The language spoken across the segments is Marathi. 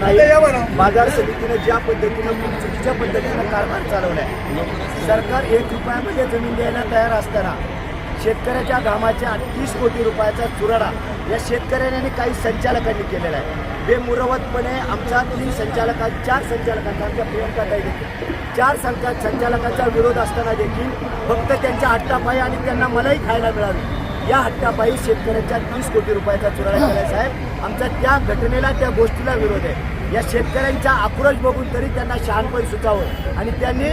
नाही बाजार समितीनं ज्या पद्धतीनं खूप चुकीच्या पद्धतीनं कारभार चालवलाय. सरकार एक रुपयामध्ये जमीन द्यायला तयार असताना शेतकऱ्याच्या घामाच्या तीस कोटी रुपयाचा चुराडा या शेतकऱ्यांनी आणि काही संचालकांनी केलेला आहे. बेमुरवतपणे आमच्या तीन संचालकां चार संचालकांचा आमच्या प्रियंकाताई देखील. चार संचा संचालकांचा विरोध असताना देखील फक्त त्यांच्या हट्टापायी आणि त्यांना मलाही खायला मिळावी या हट्टापायी शेतकऱ्यांच्या तीस कोटी रुपयाचा चुराडा केला साहेब. आमचा त्या घटनेला त्या गोष्टीला विरोध आहे. या शेतकऱ्यांचा आक्रोश बघून तरी त्यांना शहाणपण सुचावं आणि त्यांनी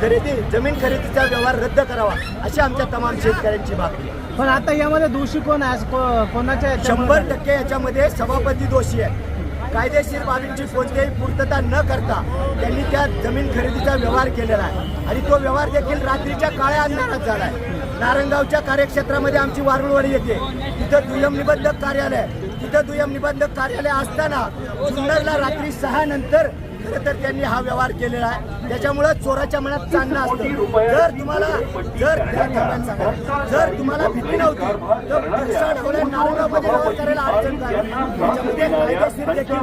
खरेदी जमीन खरेदीचा व्यवहार रद्द करावा अशी आमच्या तमाम शेतकऱ्यांची मागणी आहे. पण आता यामध्ये दोषी कोण आहे? कोणाच्या? शंभर टक्के याच्यामध्ये सभापती दोषी आहे कायदेशीर बाबींची कोणतीही पूर्तता न करता त्यांनी त्या जमीन खरेदीचा व्यवहार केलेला आहे. आणि तो व्यवहार देखील रात्रीच्या काळ्या अंधारात झाला आहे. नारंगावच्या कार्यक्षेत्रामध्ये आमची वारुळवाडी येते. तिथं दुय्यम निबंधक कार्यालय तिथं दुय्यम निबंधक कार्यालय असताना जुन्नरला रात्री सहा नंतर खरं तर त्यांनी हा व्यवहार केलेला आहे. त्याच्यामुळं चोराच्या मनात चांगला असतो. जर तुम्हाला जर जर तुम्हाला भीती नव्हती तर दिवसा नारंगामध्ये व्यवहार करायला अडचण त्याच्यामध्ये कायदेशीर देखील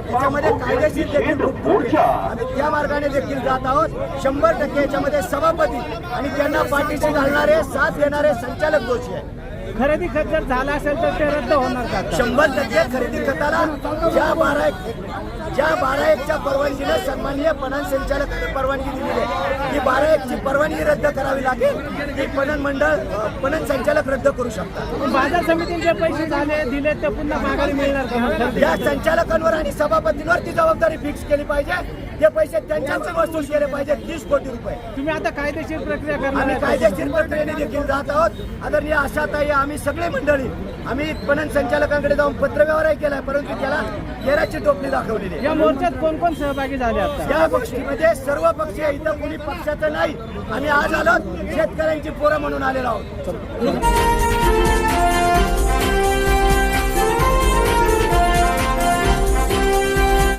त्याच्यामध्ये कायदेशीर देखील खूप त्या मार्गाने देखील जात आहोत. शंभर टक्के याच्यामध्ये सभापती आणि त्यांना पाठीशी घालणारे साथ देणारे संचालक दोषी आहे खरेदी खत जर झाला असेल तर ते रद्द होणार का? शंभर टक्के खरेदी खताला ज्या बारा एक ज्या बारा एकच्या परवानगीने सन्माननीय पणन संचालकाने परवानगी दिलेली आहे ती बारा एकची परवानगी रद्द करावी लागेल ती पणन मंडळ पणन संचालक रद्द करू शकतात बाजार समितीचे पैसे झाले दिले ते पुन्हा माघारी मिळणार का? या संचालकांवर आणि सभापतींवर ती जबाबदारी फिक्स केली पाहिजे ते पैसे त्यांच्याकडून वसूल केले पाहिजे तीस कोटी रुपये. तुम्ही आता कायदेशीर प्रक्रिया करणार आम्ही? कायदेशीर प्रक्रियेने देखील जात आहोत. आदरणीय आशाताई आम्ही सगळे मंडळी आम्ही पणन संचालकांकडे जाऊन पत्रव्यवहारही केलाय परंतु त्याला येराची टोपली दाखवलेली आहे. या मोर्चात कोण कोण सहभागी झाले आता? या गोष्टीमध्ये सर्व पक्षीय इथं कुणी पक्षाचं नाही. आम्ही आज आलो शेतकऱ्यांची पोरं म्हणून आलेलो आहोत.